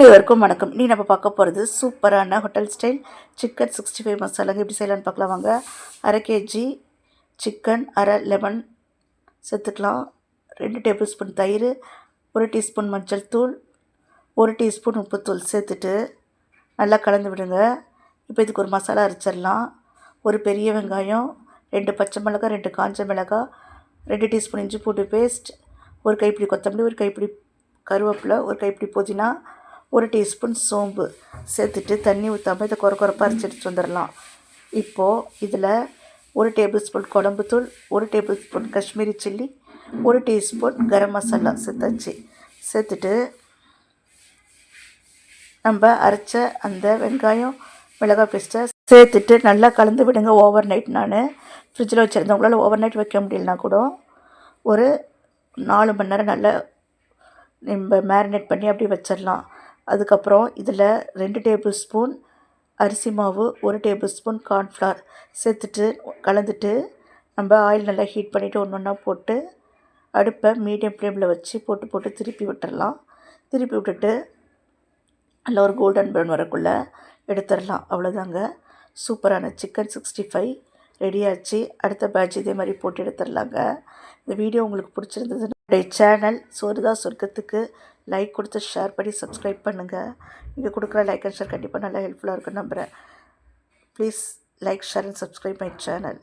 அனைவருக்கும் வணக்கம். நீ நம்ம பார்க்க போகிறது சூப்பரான hotel style chicken sixty five மசாலாங்க எப்படி செய்யலான்னு பார்க்கலாம் வாங்க. அரை கேஜி சிக்கன் அரை லெமன் சேர்த்துக்கலாம். ரெண்டு டேபிள் ஸ்பூன் தயிர் ஒரு டீஸ்பூன் மஞ்சள் தூள் ஒரு டீஸ்பூன் உப்புத்தூள் சேர்த்துட்டு நல்லா கலந்து விடுங்க. இப்போ இதுக்கு ஒரு மசாலா அரைச்சிடலாம். ஒரு பெரிய வெங்காயம் ரெண்டு பச்சை மிளகாய் ரெண்டு காஞ்ச மிளகாய் ரெண்டு டீஸ்பூன் இஞ்சி பூண்டு பேஸ்ட் ஒரு கைப்பிடி கொத்தமல்லி ஒரு கைப்பிடி கருவேப்பிலை ஒரு கைப்பிடி புதினா ஒரு டீஸ்பூன் சோம்பு சேர்த்துட்டு தண்ணி ஊற்றாமல் இதை குறை குறைப்பாக அரைச்சி வந்துடலாம் இப்போது இதில் ஒரு டேபிள் ஸ்பூன் குழம்புத்தூள் ஒரு டேபிள் ஸ்பூன் காஷ்மீரி சில்லி ஒரு டீஸ்பூன் கரம் மசாலா சேர்த்தாச்சு. சேர்த்துட்டு நம்ம அரைச்ச அந்த வெங்காயம் மிளகாய் பேஸ்ட்டை சேர்த்துட்டு நல்லா கலந்து விடுங்க ஓவர் நைட். நான் ஃப்ரிட்ஜில் வச்சுருந்தவங்களால் ஓவர் நைட் வைக்க முடியலனா கூட ஒரு நாலு மணி நேரம் நல்லா நம்ம மேரினேட் பண்ணி அப்படியே வச்சிடலாம் அதுக்கப்புறம் இதில் ரெண்டு டேபிள் ஸ்பூன் அரிசி மாவு ஒரு டேபிள் ஸ்பூன் கார்ன்ஃப்ளவர் சேர்த்துட்டு கலந்துட்டு நம்ம ஆயில் நல்லா ஹீட் பண்ணிவிட்டு ஒன்று ஒன்றா போட்டு அடுப்பை மீடியம் ஃப்ளேமில் வச்சு போட்டு போட்டு திருப்பி விட்டுடலாம் திருப்பி விட்டுட்டு நல்ல ஒரு கோல்டன் ப்ரௌன் வரக்குள்ளே எடுத்துடலாம். அவ்வளோதாங்க. சூப்பரான சிக்கன் சிக்ஸ்டி ஃபைவ் ரெடியாச்சு அடுத்த பேட்ச் இதே மாதிரி போட்டு எடுத்துடலாங்க. இந்த வீடியோ உங்களுக்கு பிடிச்சிருந்ததுன்னு என்னுடைய சேனல் சோரிதா சொர்க்கத்துக்கு லைக் கொடுத்து ஷேர் பண்ணி சப்ஸ்கிரைப் பண்ணுங்கள் நீங்கள் கொடுக்குற லைக் அண்ட் ஷேர் கண்டிப்பாக நல்லா ஹெல்ப்ஃபுல்லாக இருக்குன்னு நம்புகிறேன் please like share and subscribe my channel